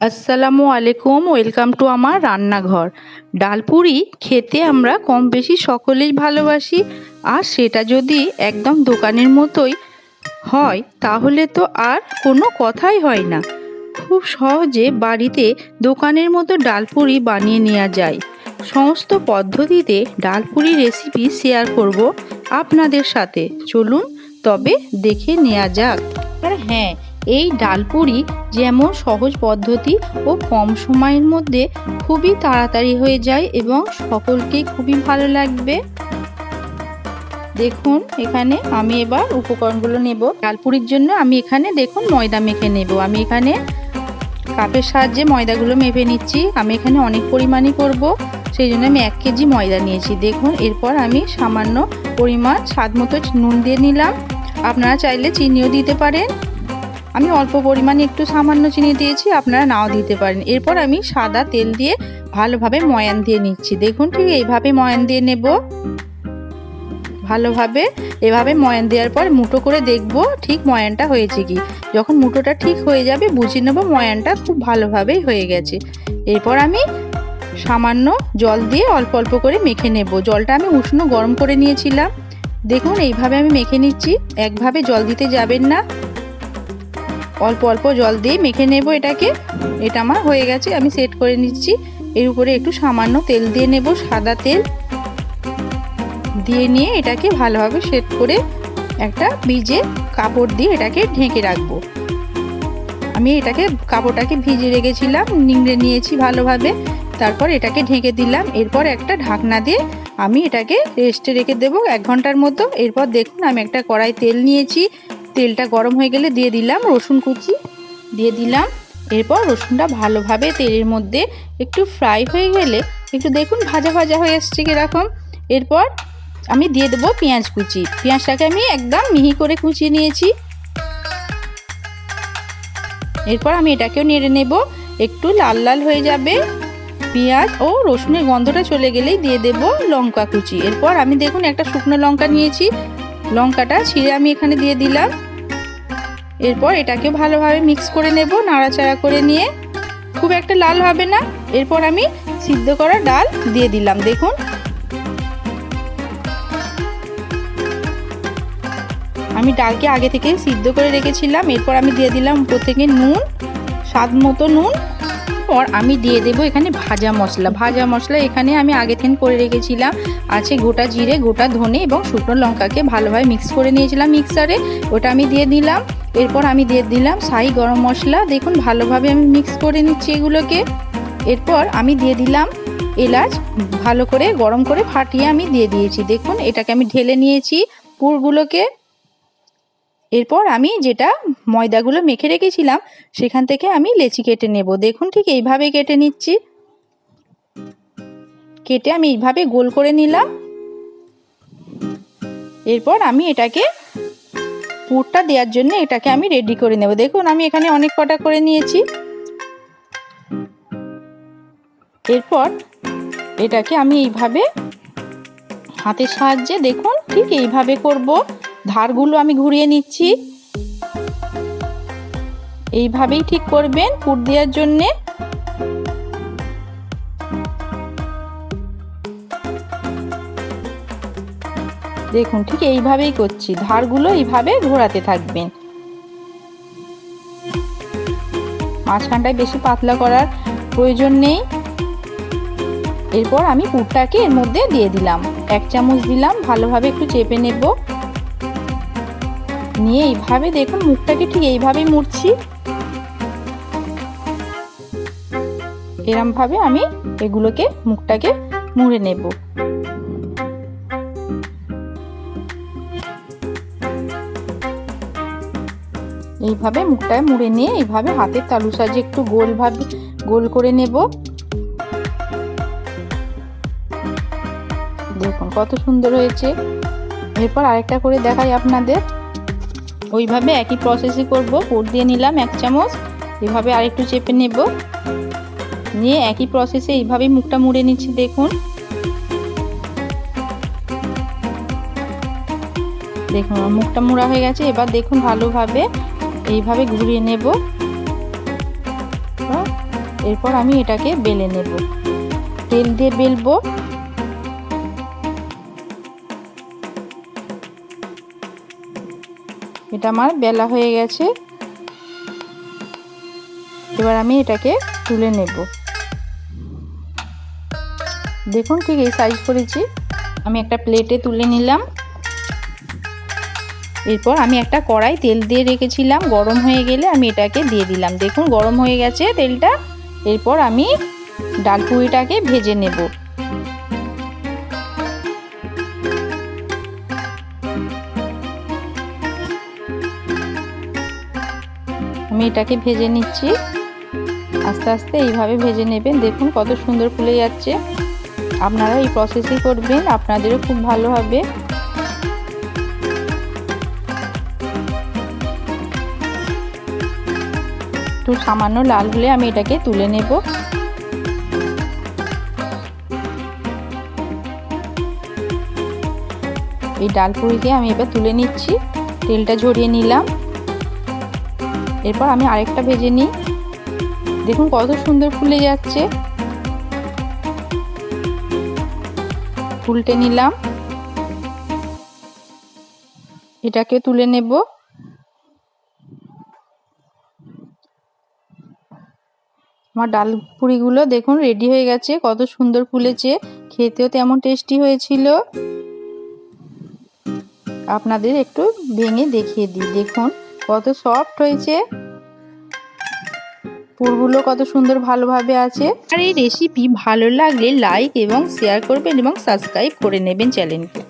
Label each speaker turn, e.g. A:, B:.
A: আসসালামু আলাইকুম, welcome to আমার রান্নাঘর। ডালপুরি খেতে আমরা কম বেশি সকলেই ভালোবাসি, আর সেটা যদি একদম দোকানের মতোই হয়, তাহলে তো আর কোনো কথাই হয় না। খুব সহজে বাড়িতে দোকানের মতো ডালপুরি বানিয়ে নেওয়া যায়। সমস্ত পদ্ধতিতে ডালপুরি রেসিপি শেয়ার করব। আপনাদের সাথে। চলুন তবে দেখে নেওয়া যাক। আর হ্যাঁ এই ডালপুরি যেমন সহজ পদ্ধতি ও কম সময়ের মধ্যে খুবই তাড়াতাড়ি হয়ে যায় এবং সকলকেই খুবই ভালো লাগবে। দেখুন, এখানে আমি এবার উপকরণগুলো নেব। ডালপুরির জন্য আমি এখানে দেখুন ময়দা মেখে নেব। আমি এখানে কাপের সাহায্যে ময়দাগুলো মেপে নিচ্ছি। আমি এখানে অনেক পরিমাণই করব। সেই জন্য আমি এক কেজি ময়দা নিয়েছি। দেখুন, এরপর আমি সামান্য পরিমাণ স্বাদ মতো নুন দিয়ে নিলাম। আপনারা চাইলে চিনিও দিতে পারেন। আমি অল্প পরিমাণে একটু সামান্য চিনি দিয়েছি, আপনারা নাও দিতে পারেন। এরপর আমি সাদা তেল দিয়ে ভালোভাবে ময়ান দিয়ে নিচ্ছি। দেখুন ঠিক এইভাবে ময়ান দিয়ে নেব। ভালোভাবে এভাবে ময়ান দেওয়ার পর মুঠো করে দেখব ঠিক ময়ানটা হয়েছে কি। যখন মুঠোটা ঠিক হয়ে যাবে, বুঝে নেব ময়ানটা খুব ভালোভাবেই হয়ে গেছে। এরপর আমি সামান্য জল দিয়ে অল্প অল্প করে মেখে নেব। জলটা আমি উষ্ণ গরম করে নিয়েছিলাম। দেখুন, এইভাবে আমি মেখে নিচ্ছি। একভাবে জল দিতে যাবেন না। অল্প অল্প জল দিয়ে মেখে নেব এটাকে। এটা আমার হয়ে গেছে, আমি সেট করে নিচ্ছি। এর উপরে একটু সামান্য তেল দিয়ে নেব, সাদা তেল। দিয়ে নিয়ে এটাকে ভালোভাবে সেট করে একটা ভিজে কাপড় দিয়ে এটাকে ঢেকে রাখব। আমি এটাকে, কাপড়টাকে ভিজে রেখেছিলাম, নিংড়ে নিয়েছি ভালোভাবে। তারপর এটাকে ঢেকে দিলাম। এরপর একটা ঢাকনা দিয়ে আমি এটাকে রেস্টে রেখে দেবো এক ঘণ্টার মতো। এরপর দেখুন আমি একটা কড়াই তেল নিয়েছি। তেলটা গরম হয়ে গেলে দিয়ে দিলাম রসুন কুচি। দিয়ে দিলাম। এরপর রসুনটা ভালোভাবে তেলের মধ্যে একটু ফ্রাই হয়ে গেলে একটু দেখুন ভাজা ভাজা হয়ে এসছে কীরকম। এরপর আমি দিয়ে দেবো পেঁয়াজ কুচি। পেঁয়াজটাকে আমি একদম মিহি করে কুচিয়ে নিয়েছি। এরপর আমি এটাকেও নেড়ে নেব। একটু লাল লাল হয়ে যাবে। পেঁয়াজ ও রসুনের গন্ধটা চলে গেলেই দিয়ে দেব লঙ্কা কুচি। এরপর আমি দেখুন একটা শুকনো লঙ্কা নিয়েছি। লঙ্কাটা ছিঁড়ে আমি এখানে দিয়ে দিলাম। এরপর এটাকে ভালোভাবে মিক্স করে নেব, নাড়াচাড়া করে নিয়ে। খুব একটা লাল হবে না। এরপর আমি সিদ্ধ করা ডাল দিয়ে দিলাম, দেখুন। আমি ডালকে আগে থেকে সিদ্ধ করে রেখেছিলাম। এরপর আমি দিয়ে দিলাম উপর থেকে নুন, স্বাদ মতো নুন। পর আমি দিয়ে দেব এখানে ভাজা মশলা। ভাজা মশলা এখানে আমি আগে থেকে করে রেখেছিলাম। আছে গোটা জিরে, গোটা ধনে এবং শুকনো লঙ্কাকে ভালোভাবে মিক্স করে নিয়েছিলাম মিক্সারে ওটা আমি দিয়ে দিলাম। এরপর আমি দিয়ে দিলাম সাই গরম মশলা। দেখুন, ভালোভাবে আমি মিক্স করে নিচ্ছি এগুলোকে। এরপর আমি দিয়ে দিলাম এলাচ। ভালো করে গরম করে ফাটিয়ে আমি দিয়ে দিয়েছি। দেখুন, এটাকে আমি ঢেলে নিয়েছি পুরগুলোকে। এরপর আমি যেটা ময়দাগুলো মেখে রেখেছিলাম, সেখান থেকে আমি লেচি কেটে নেব। দেখুন ঠিক এইভাবে কেটে নিচ্ছি। কেটে আমি এইভাবে গোল করে নিলাম। এরপর আমি এটাকে পুরটা দেওয়ার জন্য এটাকে আমি রেডি করে নেব। দেখুন আমি এখানে অনেক কটা করে নিয়েছি। এরপর এটাকে আমি এইভাবে হাতের সাহায্যে দেখুন ঠিক এইভাবে করব। ধারগুলো আমি ঘুরিয়ে নিচ্ছি। এইভাবেই ঠিক করবেন পুর দেওয়ার জন্যে। দেখুন, ঠিক এইভাবেই করছি। ধারগুলো এইভাবে ঘোরাতে থাকবেন। মাঝখানটায় বেশি পাতলা করার প্রয়োজন নেই। এরপর আমি পুরটাকে এর মধ্যে দিয়ে দিলাম। এক চামচ দিলাম, ভালোভাবে একটু চেপে নেব। নিয়ে এইভাবে দেখুন, মুখটাকে ঠিক এইভাবেই মুড়ছি। এরমভাবে আমি এগুলোকে, মুখটাকে মুড়ে নেব। এইভাবে মুখটায় মুড়ে নিয়ে, এইভাবে হাতের তালু সাজে একটু গোলভাবে, গোল করে নেব। দেখুন কত সুন্দর হয়েছে। এরপর আরেকটা করে দেখাই আপনাদের। ওইভাবে একই প্রসেসই করব। পুর দিয়ে নিলাম এক চামচ, এভাবে আরেকটু চেপে নেব। নিয়ে একই প্রসেসে এইভাবেই মুখটা মুড়ে নিচ্ছি, দেখুন। দেখুন মুখটা মুড়া হয়ে গেছে। এবার দেখুন ভালোভাবে এইভাবে ঘুরিয়ে নেব। এরপর আমি এটাকে বেলে নেব। তেল দিয়ে বেলবো। এটা আমার বেলা হয়ে গেছে। এবার আমি এটাকে তুলে নেব। দেখুন ঠিক এই সাইজ করেছি। আমি একটা প্লেটে তুলে নিলাম। এরপর আমি একটা কড়াই তেল দিয়ে রেখেছিলাম। গরম হয়ে গেলে আমি এটাকে দিয়ে দিলাম। দেখুন গরম হয়ে গেছে তেলটা। এরপর আমি ডালপুরিটাকে ভেজে নেব। আমি এটাকে ভেজে নিচ্ছি। আস্তে আস্তে এইভাবে ভেজে নেবেন। দেখুন কত সুন্দর ফুলে যাচ্ছে। আপনারা এই প্রসেসই করবেন, আপনাদেরও খুব ভালো হবে। একটু সামান্য লাল হলে আমি এটাকে তুলে নেব। এই ডাল ডালপুরিকে আমি এবার তুলে নিচ্ছি। তেলটা ঝরিয়ে নিলাম। এরপর আমি আরেকটা ভেজে নিই। দেখুন কত সুন্দর ফুলে যাচ্ছে। উল্টে নিলাম। এটাকে তুলে নেব। আমার ডাল পুরিগুলো দেখুন রেডি হয়ে গেছে, কত সুন্দর ফুলেছে। খেতেও তেমন টেস্টি হয়েছিল। আপনাদের একটু ভেঙে দেখিয়ে দিই, দেখুন। কত সফট হয়েছে। পুরগুলো কত সুন্দর ভালোভাবে আছে। আর এই রেসিপি ভালো লাগলে লাইক এবং শেয়ার করবেন এবং সাবস্ক্রাইব করে নেবেন চ্যানেলকে